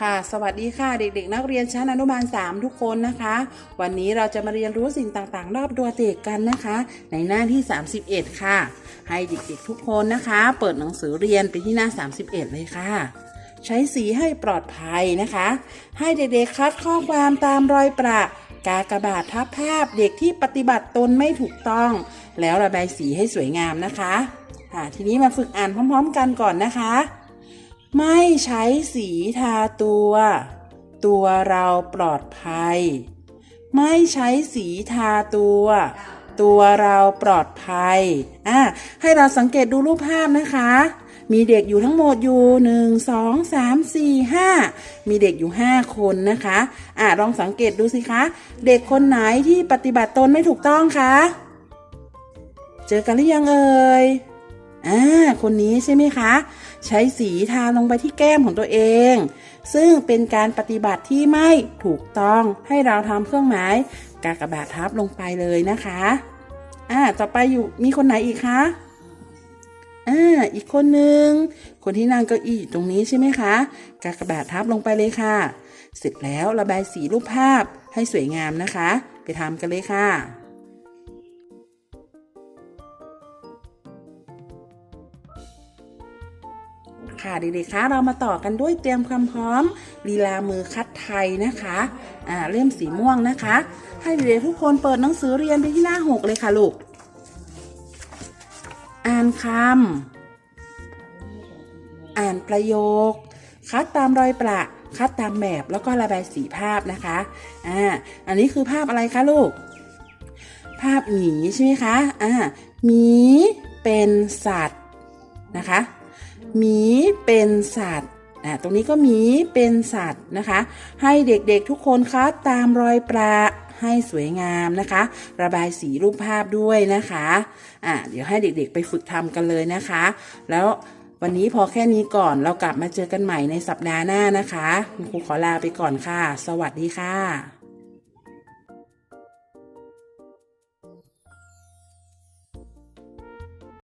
ค่ะ สวัสดีค่ะเด็กๆ นักเรียนชั้นอนุบาล 3 ทุกคนนะคะ วันนี้เราจะมาเรียนรู้สิ่งต่างๆ รอบตัวเด็กกันนะคะ ในหน้าที่ 31 ค่ะ ให้เด็กๆ ทุกคนนะคะ เปิดหนังสือเรียนไปที่หน้า 31 เลยค่ะ ใช้สีให้ปลอดภัยนะคะ ให้เด็กๆ คัดข้อความตามรอยประกากบาททับภาพเด็กที่ปฏิบัติตนไม่ถูกต้อง แล้วระบายสีให้สวยงามนะคะค่ะทีนี้มาฝึกอ่านพร้อม ๆ กันก่อนนะคะ ไม่ใช้สีทาตัว ตัวเราปลอดภัย ไม่ใช้สีทาตัว ตัวเราปลอดภัยอะให้เราสังเกตดูรูปภาพนะคะ มีเด็กอยู่ทั้งหมดอยู่หนึ่งสองสามสี่ห้ามีเด็กอยู่ห้าคนนะคะอะลองสังเกตดูสิคะ เด็กคนไหนที่ปฏิบัติตนไม่ถูกต้องคะเจอกันหรือยังเอ่ยอ่าคนนี้ใช่ไหมคะ ใช้สีทาลงไปที่แก้มของตัวเอง ซึ่งเป็นการปฏิบัติที่ไม่ถูกต้องให้เราทำเครื่องหมายกากบาททับลงไปเลยนะคะอ่าต่อไปอยู่มีคนไหนอีกคะอ่าอีกคนหนึ่งคนที่นั่งเก้าอี้อยู่ตรงนี้ใช่ไหมคะ กากบาททับลงไปเลยค่ะ เสร็จแล้วระบายสีรูปภาพให้สวยงามนะคะ ไปทำกันเลยค่ะ ค่ะเด็กๆคะเรามาต่อกันด้วยเตรียมความพร้อมลีลามือคัดไทยนะคะอ่าเล่มสีม่วงนะคะ ให้เด็กๆทุกคนเปิดหนังสือเรียนไปที่หน้าหกเลยค่ะลูก อ่านคำอ่านประโยค คัดตามรอยประคัดตามแบบแล้วก็ระบายสีภาพนะคะอ่าอันนี้คือภาพอะไรคะลูก ภาพหมีใช่ไหมคะอ่าหมีเป็นสัตว์นะคะ หมีเป็นสัตว์อ่าตรงนี้ก็หมีเป็นสัตว์นะคะ ให้เด็กๆทุกคนคะตามรอยประให้สวยงามนะคะ ระบายสีรูปภาพด้วยนะคะอ่าเดี๋ยวให้เด็กๆไปฝึกทำกันเลยนะคะ แล้ววันนี้พอแค่นี้ก่อนเรากลับมาเจอกันใหม่ในสัปดาห์หน้านะคะครูขอลาไปก่อนค่ะ สวัสดีค่ะ